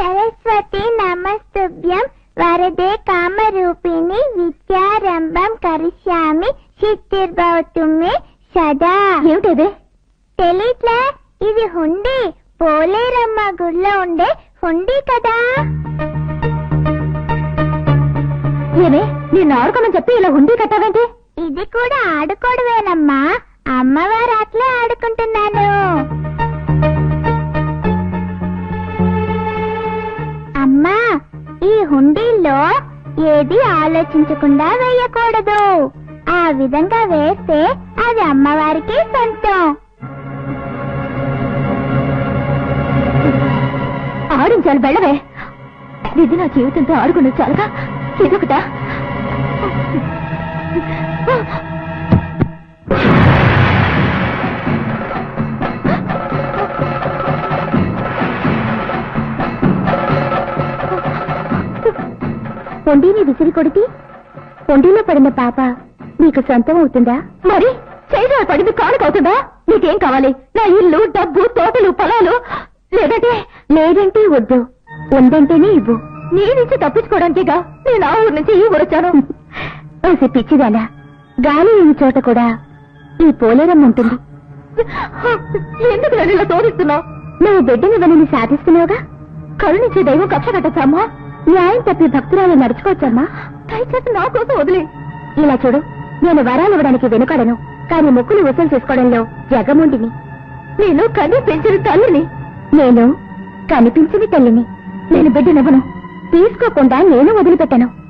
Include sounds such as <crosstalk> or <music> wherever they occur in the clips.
సరస్వతి నమస్తుభ్యం. వరదే కామరూపిణి విద్యారంభం కరిష్యామి సిద్ధిర్భవతు మే సదా. ఏమిటది? తెలీట్లే? ఇది హుండీ. పోలేరమ్మ గుడిలో ఉండే హుండీ కదా. ఏమే నేను ఆడుకోమని చెప్పి ఇలా హుండీ కట్టావేంటి? ఇది కూడా ఆడుకోవడమేనమ్మా. అమ్మవారు ఏది ఆలోచించకుండా వేయకూడదు. ఆ విధంగా వేస్తే అది అమ్మవారికి సొంతం. ఆడించాలి వెళ్ళవే. ఇది నా జీవితంతో ఆడుకున్నది చాలుగా. ఇదొకటా? హుండీని విసిరి కొడితే పొండిలో పడిన పాప నీకు సొంతం అవుతుందా? మరి చేజాలు పడింది కానుకవుతుందా నీకేం కావాలి? నా ఇల్లు డబ్బు తోటలు పొలాలు లేదంటే లేదంటే వద్దు. ఉందంటేనే ఇవ్వు. నీ నుంచి తప్పించుకోవడానికిగా నేను ఆ ఊరు నుంచి ఈ ఊరు వచ్చాను. ఓసి పిచ్చిదానా గాలి లేని చోట కూడా ఈ పోలేరం ఉంటుంది. ఎందుకు నన్ను ఇలా తోడిస్తున్నావు నువ్వు బిడ్డని సాధిస్తున్నావుగా? కరుణించే దైవం కక్ష కట్టచ్చమ్మా న్యాయం తప్పి భక్తురాలు నడుచుకోవచ్చమ్మా. దయచేసి నా కోసం వదిలే. ఇలా చూడు నేను వరాలు ఇవ్వడానికి వెనుకడను కానీ మొక్కులు వసూలు చేసుకోవడంలో జగముండిని. నేను కనిపించిన తల్లిని. నేను కనిపించిన తల్లిని. నేను బిడ్డనివ్వను. తీసుకోకుండా నేను వదిలిపెట్టాను.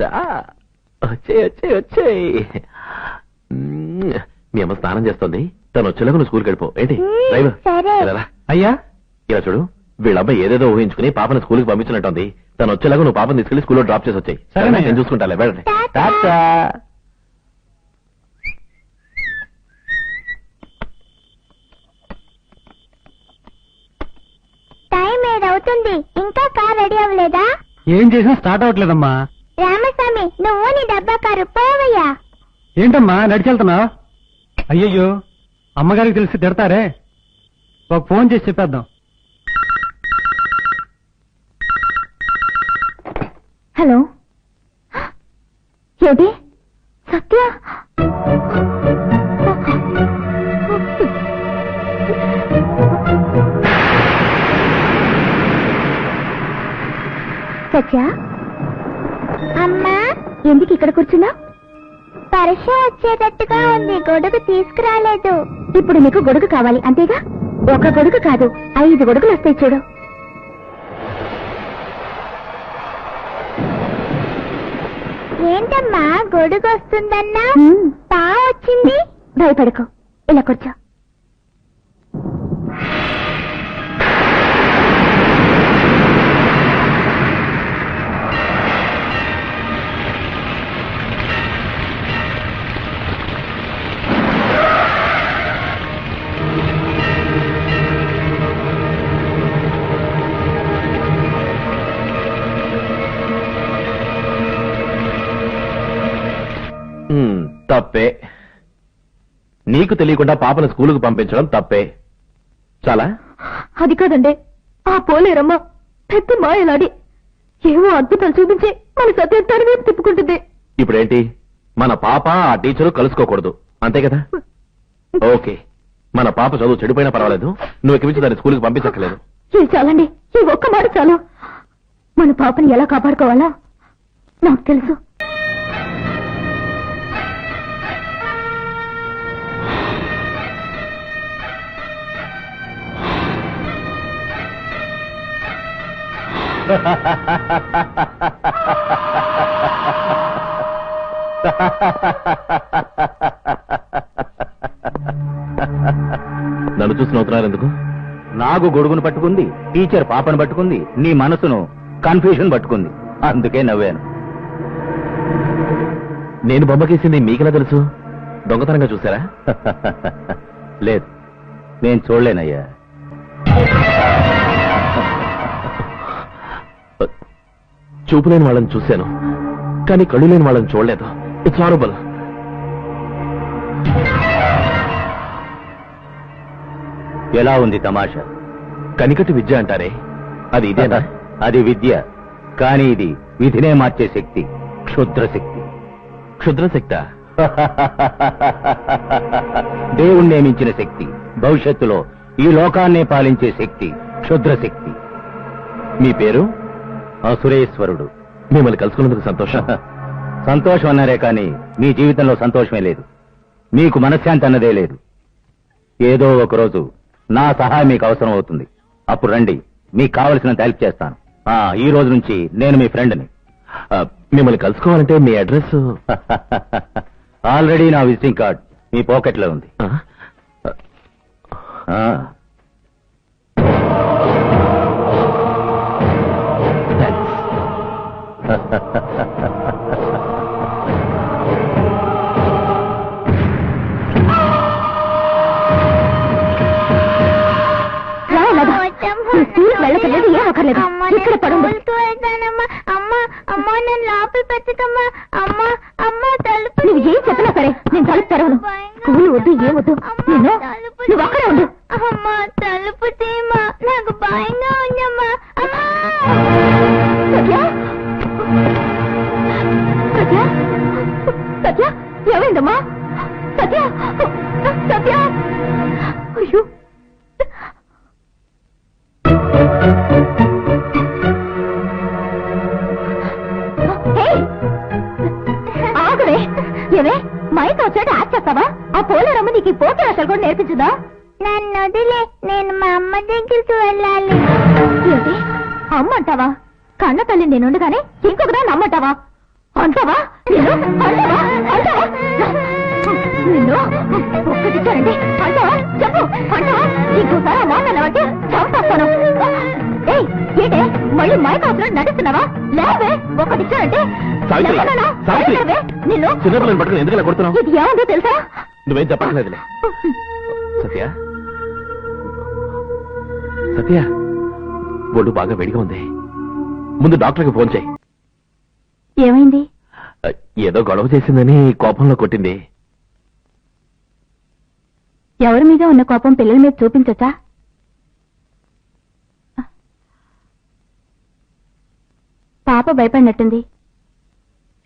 రా వచ్చే వచ్చే వచ్చే మీ అమ్మ స్నానం చేస్తుంది. తను వచ్చేలాగా నువ్వు స్కూల్కి వెళ్ళిపో. ఏంటి? డ్రైవర్? సరే. రా. అయ్యా? ఇలా చూడు. వీళ్ళ అబ్బాయి ఏదేదో ఊహించుకుని పాపని స్కూల్కి పంపించినట్టుంది. తను వచ్చేలాగా నువ్వు పాపని తీసుకెళ్ళి స్కూల్లో డ్రాప్ చేసి వచ్చాయి. సరేనయ్య. నేను చూసుకుంటాలే. వెళ్ళండి. టాటా. టాటా. టైం ఏదవుతుంది? ఇంకా కార్ రెడీ అవ్వలేదా? ఏం చేసినా స్టార్ట్ అవ్వట్లేదమ్మా. రామస్వామి నువ్వు నీ డబ్బా కారు పోవయ్యా. ఏంటమ్మా నడిచెళ్తున్నా? అయ్యయ్యో అమ్మగారికి తెలిసి తిడతారే? ఒక ఫోన్ చేసి చెప్పేద్దాం. హలో? ఏది? సత్య? సత్య? ఎందుకు ఇక్కడ కూర్చున్నా? పరీక్ష వచ్చేటట్టుగా ఉంది గొడుగు తీసుకురాలేదు. ఇప్పుడు నీకు గొడుగు కావాలి అంతేగా? ఒక గొడుగు కాదు ఐదు గొడుగులు వస్తాయి చూడు. ఏంటమ్మా గొడుగు వస్తుందన్నా? పా వచ్చింది? భయపడకు ఇలా కూర్చో. తప్పే. నీకు తెలియకుండా పాపను స్కూలుకు పంపించడం తప్పే. చాలా? అది కాదండి. ఆ పోలేరమ్మ పెద్ద మాయలాడి ఏవో అద్భుతాలు చూపించి మన సత్యం తన వైపు తిప్పుకుంటుంది. ఇప్పుడేంటి? మన పాప ఆ టీచరు కలుసుకోకూడదు. అంతే కదా? ఓకే. మన పాప చదువు చెడిపోయినా పర్వాలేదు. నువ్వు ఇక నుంచి దాన్ని స్కూల్కి పంపించక్కలేదు ఇది చాలండి. ఈ ఒక్క మాట చాలు. మన పాపని ఎలా కాపాడుకోవాలా? నాకు తెలుసు. నన్ను చూసి నవ్వుతున్నారు ఎందుకు? నాగు గొడుగును పట్టుకుంది టీచర్ పాపను పట్టుకుంది నీ మనసును కన్ఫ్యూషన్ పట్టుకుంది. అందుకే నవ్వాను. నేను బొమ్మకేసింది మీకెలా తెలుసు? దొంగతనంగా చూసారా? <laughs> లేదు నేను చూడలేనయ్యా. చూపు లేని వాళ్ళని చూశాను. కానీ కళ్ళు లేని వాళ్ళని చూడలేదు. ఇట్స్ హారబుల్ ఎలా ఉంది తమాషా? కనికటి విద్య అంటారే? అది ఇదేనా? అది విద్య. కానీ ఇది విధినే మార్చే శక్తి. క్షుద్ర శక్తి. క్షుద్ర శక్త? <laughs> దేవుణ్ణి నియమించిన శక్తి. భవిష్యత్తులో ఈ లోకాన్నే పాలించే శక్తి. క్షుద్ర శక్తి. మీ పేరు? అసురేశ్వరుడు మిమ్మల్ని కలుసుకున్నందుకు సంతోషం. <laughs> సంతోషం అన్నారే కానీ మీ జీవితంలో సంతోషమే లేదు. మీకు మనశ్శాంతి అన్నదే లేదు. ఏదో ఒక రోజు నా సహాయం మీకు అవసరం అవుతుంది. అప్పుడు రండి మీకు కావలసినంత హెల్ప్ చేస్తాను. ఆ ఈ రోజు నుంచి నేను మీ ఫ్రెండ్ని. మిమ్మల్ని కలుసుకోవాలంటే మీ అడ్రస్ <laughs> ఆల్రెడీ నా విజిటింగ్ కార్డ్ మీ పాకెట్లో ఉంది. ఆ, వెళ్ళక్కర్లేదు ఏం అక్కర్లేదు. ఇక్కడ పడుండు. అమ్మ అమ్మ నేను లోపల పెట్టుకమ్మా అమ్మ అమ్మ తలుపు నువ్వు ఏం చెప్పినా సరే నేను తలుపు తెరవను. స్కూల్ వద్దు ఏం వద్దు. నేను నువ్వు అక్కడే ఉండు. తలుపు ఏవే మైక్ వచ్చాడు యాక్ట్ చేస్తావా? ఆ పోలేరమ్మ నీకు పోటీ అసలు కూడా నేర్పించిందా? నన్ను వదిలే నేను మా అమ్మ దగ్గరికి వెళ్ళాలి. ఏంటి? అమ్మ అంటావా కన్న తల్లి నేనుండగానే ఇంకొకదా నమ్మంటావా? అంటావా? నేను అంటావా? అంటావా? నిన్ను? ఒక్కటిచ్చానండి అంటావా? చెప్పు. అంటావా? ఇంకోసారి ఆ మాట అన్నావంటే చంపేస్తాను. ఏయ్ ఏంటే? మళ్ళీ మైక్ అవసరం నడుస్తున్నావా లేవే. ఒక్కటిచ్చానంటే సావిత్రి? సావిత్రి. నిన్ను? చిన్నపిల్లని పట్టుకుని ఎందుకు ఇలా కొడుతున్నావు? ఇది ఏముందో తెలుసా? నువ్వేం చెప్పట్లేదులే సత్య? సత్య? ఒళ్ళు బాగా వేడిగా ఉంది. ముందు డాక్టర్కి ఫోన్ చేయి ఏమైంది? ఏదో గొడవ చేసిందని కోపంలో కొట్టింది. ఎవరి మీద ఉన్న కోపం పిల్లల మీద చూపించొచ్చా? పాప భయపడినట్టుంది.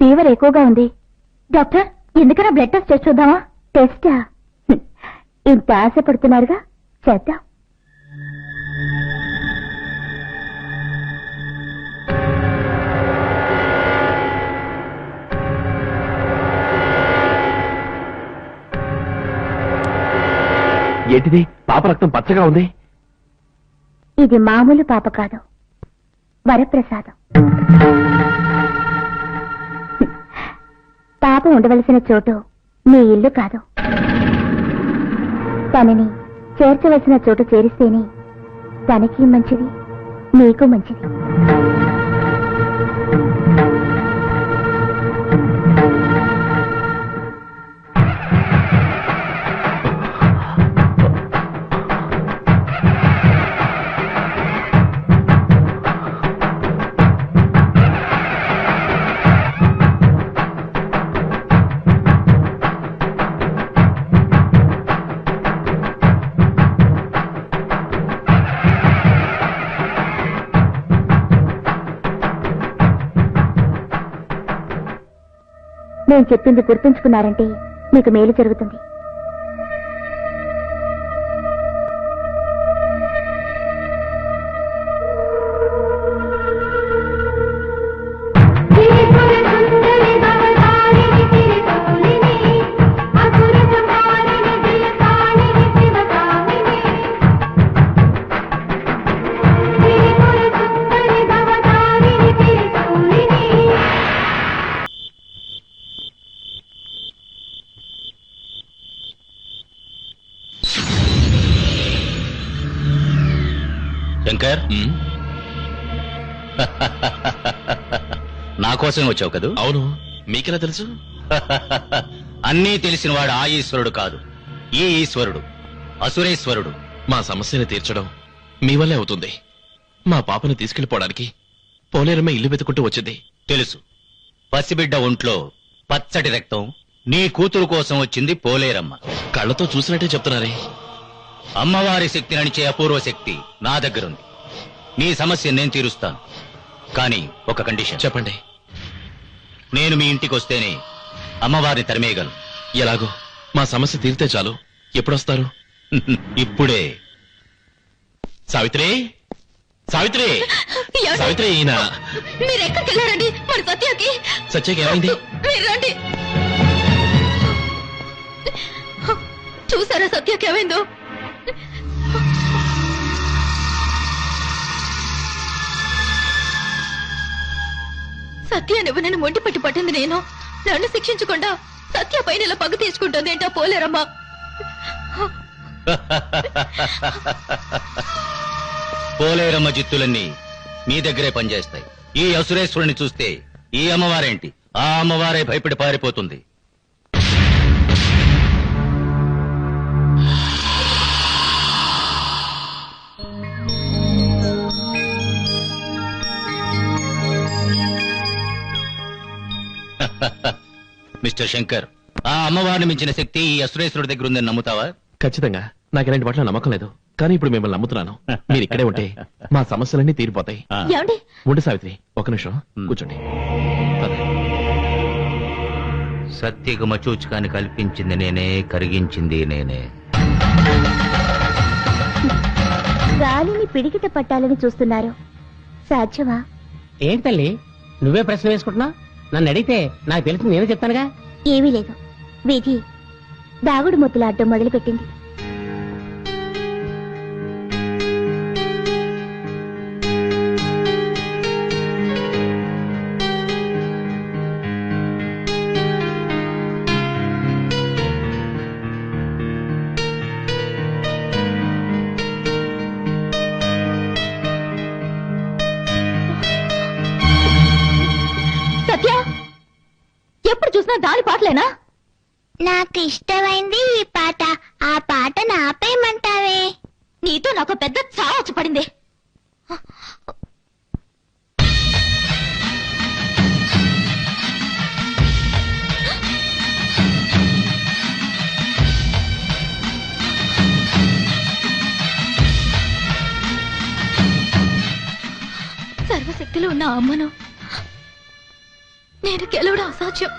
ఫీవర్ ఎక్కువగా ఉంది. డాక్టర్ ఎందుకన్నా బ్లడ్ టెస్ట్ చేసి చూద్దామా? టెస్టా. <laughs> ఇంత ఆశపడుతున్నారుగా? చేద్దాం. ఏంటిది? పాప రక్తం పచ్చగా ఉంది? ఇది మామూలు పాప కాదు. వరప్రసాదం. పాప ఉండవలసిన చోటు మీ ఇల్లు కాదు. తనని చేర్చవలసిన చోటు చేరిస్తేనే తనకి మంచిది నీకు మంచిది. నేను చెప్పింది గుర్తుంచుకున్నారంటే మీకు మేలు జరుగుతుంది. శంకర్? నా కోసమే వచ్చావు కదూ? అవును. మీకెలా తెలుసు? అన్నీ తెలిసినవాడు ఆ ఈశ్వరుడు కాదు. ఈ ఈశ్వరుడు అసురేశ్వరుడు. మా సమస్యని తీర్చడం మీ వల్లే అవుతుంది. మా పాపని తీసుకెళ్ళిపోవడానికి పోలేరమ్మ ఇల్లు వెతుకుంటూ వచ్చింది. తెలుసు. పసిబిడ్డ ఒంట్లో పచ్చటి రక్తం నీ కూతురు కోసం వచ్చింది పోలేరమ్మ. కళ్ళతో చూసినట్టే చెప్తున్నారే. అమ్మవారి శక్తి నడిచే అపూర్వ శక్తి నా దగ్గరుంది. నీ సమస్య నేను తీరుస్తాను. కానీ ఒక కండిషన్. చెప్పండి. నేను మీ ఇంటికి వస్తేనే అమ్మవారిని తరిమేయగలను. ఎలాగో? మా సమస్య తీరితే చాలు. ఎప్పుడొస్తారు? <laughs> ఇప్పుడే. సావిత్రి! సావిత్రి! సావిత్రి! ఈయన. మీరు ఎక్కడికి వెళ్ళారండి మన సత్యకి. సత్యకి ఏమైంది? మీరు రండి. చూసారా సత్యకి ఏమైందో? సత్య నువ్వు నన్ను మొండి పట్టి పట్టింది నేను? నన్ను శిక్షించకుండా సత్య పైన ఇలా పగ తీసుకుంటుంది ఏంటో పోలేరమ్మా. పోలేరమ్మ జిత్తులన్నీ మీ దగ్గరే పనిచేస్తాయి. ఈ అసురేశ్వరుని చూస్తే ఈ అమ్మవారేంటి? ఆ అమ్మవారే భయపడి పారిపోతుంది. <laughs> మిస్టర్ శంకర్ ఆ అమ్మవారిని మించిన శక్తి ఈ అసురేశ్వరుడి దగ్గర ఉందని నమ్ముతావా? ఖచ్చితంగా. నాకు ఇలాంటి వాటిలో నమ్మకం లేదు. కానీ ఇప్పుడు మిమ్మల్ని నమ్ముతున్నాను. మీరు ఇక్కడే ఉంటే మా సమస్యలన్నీ తీరిపోతాయి. ఏమండి? ఉండు సావిత్రి ఒక నిమిషం. కూర్చోండి. సత్యకు మచూచుకాన్ని కల్పించింది నేనే కరిగించింది నేనే. గాలిని పిడికిట పట్టాలని చూస్తున్నారు. సాధ్యమా? ఏంటి తల్లి? నువ్వే ప్రశ్న వేసుకుంటున్నా నన్ను అడిగితే నాకు తెలిసి నేను చెప్తానుగా? ఏమీ లేదు. విధి దాగుడు మొదలు మొదలుపెట్టింది. చూసినా దాని పాటలేనా? నాకు ఇష్టమైంది ఈ పాట. ఆ పాట నాపేయమంటావే? నీతో నాకు పెద్ద చావ వచ్చి పడింది. సర్వశక్తిలో ఉన్న అమ్మను నేను గెలవడం అసాధ్యం.